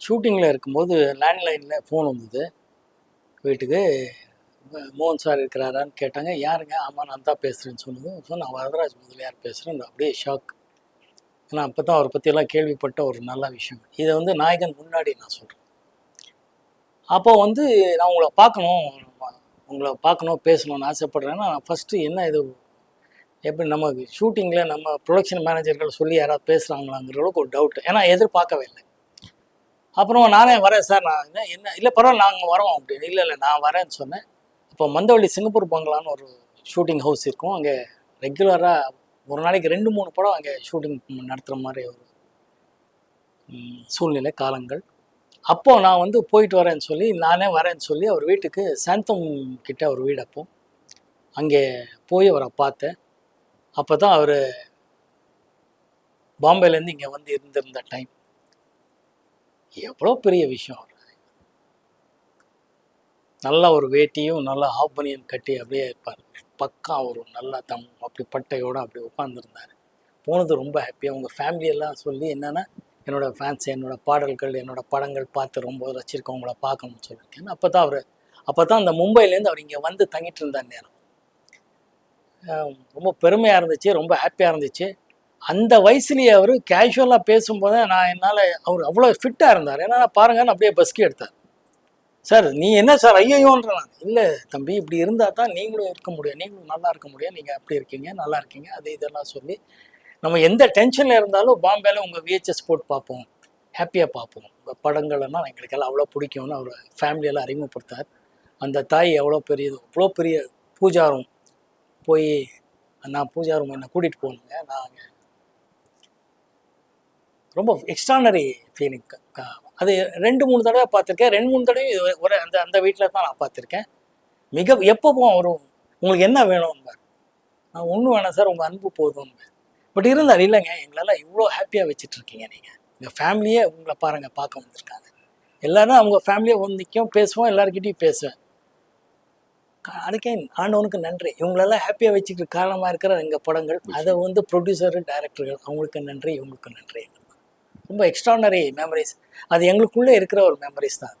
ஷூட்டிங்கில் இருக்கும்போது லேண்ட்லைனில் ஃபோன் வந்தது. வீட்டுக்கு மோகன் சார் இருக்கிறாரான்னு கேட்டாங்க. யாருங்க? ஆமாம் நான் தான் பேசுகிறேன்னு சொன்னதும் ஸோ நான் வரதராஜ் முதலியார் பேசுகிறேன் அப்படியே ஷாக் ஏன்னா அப்போ தான் அவரை பற்றியெல்லாம் கேள்விப்பட்ட ஒரு நல்ல விஷயம். இதை வந்து நாயகன் முன்னாடி நான் சொல்கிறேன் அப்போ வந்து நான் உங்களை பார்க்கணும் உங்களை பார்க்கணும் பேசணும்னு ஆசைப்பட்றேன்னா நான் ஃபஸ்ட்டு என்ன இது எப்படி நம்ம ஷூட்டிங்கில் நம்ம ப்ரொடக்ஷன் மேனேஜர்கள் சொல்லி யாராவது பேசுகிறாங்களாங்கிற அளவுக்கு ஒரு டவுட் ஏன்னா எதிர்பார்க்கவே இல்லை. அப்புறம் நானே வரேன் சார். நான் என்ன என்ன இல்லை பரவாயில்ல நாங்கள் வரோம் அப்படின்னு. இல்லை இல்லை நான் வரேன்னு சொன்னேன். அப்போ மந்தவள்ளி சிங்கப்பூர் பங்களான்னு ஒரு ஷூட்டிங் ஹவுஸ் இருக்கும். அங்கே ரெகுலராக ஒரு நாளைக்கு ரெண்டு மூணு படம் அங்கே ஷூட்டிங் நடத்துகிற மாதிரி ஒரு சூழ்நிலை காலங்கள். அப்போ நான் வந்து போயிட்டு வரேன்னு சொல்லி நானே வரேன்னு சொல்லி அவர் வீட்டுக்கு சாந்தம் கிட்ட ஒரு வீடு அப்போ. அங்கே போய் அவரை பார்த்தேன். அப்போ தான் அவர் பாம்பேலேருந்து இங்கே வந்து இருந்திருந்த டைம் எவ்வளோ பெரிய விஷயம். அவர் நல்ல ஒரு வேட்டியும் நல்ல ஹாஃப் பனியன் கட்டி அப்படியே இருப்பார். பக்கா ஒரு நல்ல தம் அப்படி பட்டையோடு அப்படி உட்காந்துருந்தார் போனது ரொம்ப ஹாப்பியாக உங்கள் ஃபேமிலியெல்லாம் சொல்லி என்னென்னா என்னோடய ஃபேன்ஸ் என்னோட பாடல்கள் என்னோடய படங்கள் பார்த்து ரொம்ப ரசிச்சிருக்கவங்கள பார்க்கணும்னு சொல்லியிருக்கேன். அப்போ தான் அவர் அப்போ தான் அந்த மும்பைலேருந்து அவர் இங்கே வந்து தங்கிட்டு இருந்தார் நேரம். ரொம்ப பெருமையாக இருந்துச்சு ரொம்ப ஹாப்பியாக இருந்துச்சு. அந்த வயசுலேயே அவர் கேஷுவலாக பேசும்போதே நான் என்னால் அவர் அவ்வளோ ஃபிட்டாக இருந்தார். ஏன்னா பாருங்கன்னு அப்படியே பஸ்கி எடுத்தார் சார் நீ என்ன சார் ஐயோன்ற நான் இல்லை தம்பி இப்படி இருந்தால் தான் நீங்களும் இருக்க முடியும். நீங்களும் நல்லா இருக்க முடியும். நீங்கள் அப்படி இருக்கீங்க நல்லா இருக்கீங்க. அது இதெல்லாம் சொல்லி நம்ம எந்த டென்ஷனில் இருந்தாலும் பாம்பேல உங்கள் விஹெச்எஸ் போட்டு பார்ப்போம். ஹாப்பியாக பார்ப்போம். உங்கள் படங்கள்லாம் எங்களுக்கு எல்லாம் அவ்வளோ பிடிக்கும்னு அவர் ஃபேமிலியெல்லாம் அறிமுகப்படுத்தார். அந்த தாய் எவ்வளோ பெரியது அவ்வளோ பெரிய பூஜாரும் போய் நான் பூஜாரும் என்னை கூட்டிகிட்டு போகணுங்க. நான் ரொம்ப எக்ஸ்ட்ரானரி ஃபீலிங் அது ரெண்டு மூணு தடவை பார்த்துருக்கேன். ரெண்டு மூணு தடவை ஒரு அந்த அந்த வீட்டில் தான் நான் பார்த்துருக்கேன். மிக எப்பவும் வரும் உங்களுக்கு என்ன வேணும் நான் ஒன்றும் வேணாம் சார் உங்கள் அன்பு போதும் பட் இருந்தால் இல்லைங்க எங்களெல்லாம் இவ்வளோ ஹாப்பியாக வச்சுட்டு இருக்கீங்க நீங்கள் எங்கள் ஃபேமிலியே உங்களை பாருங்கள் பார்க்க வந்திருக்காங்க. எல்லாரும் அவங்க ஃபேமிலியை வந்து நிற்கும் பேசுவோம் எல்லாருக்கிட்டையும் பேசுவேன். அதுக்கே ஆண்டவனுக்கு நன்றி. இவங்களெல்லாம் ஹாப்பியாக வச்சுக்கிற காரணமாக இருக்கிற எங்கள் படங்கள் அதை வந்து ப்ரொடியூசரு டைரக்டர்கள் அவங்களுக்கு நன்றி இவங்களுக்கு நன்றி. ரொம்ப எக்ஸ்ட்ரானரி மெமரிஸ் அது எங்களுக்குள்ளே இருக்கிற ஒரு மெமரிஸ் தான்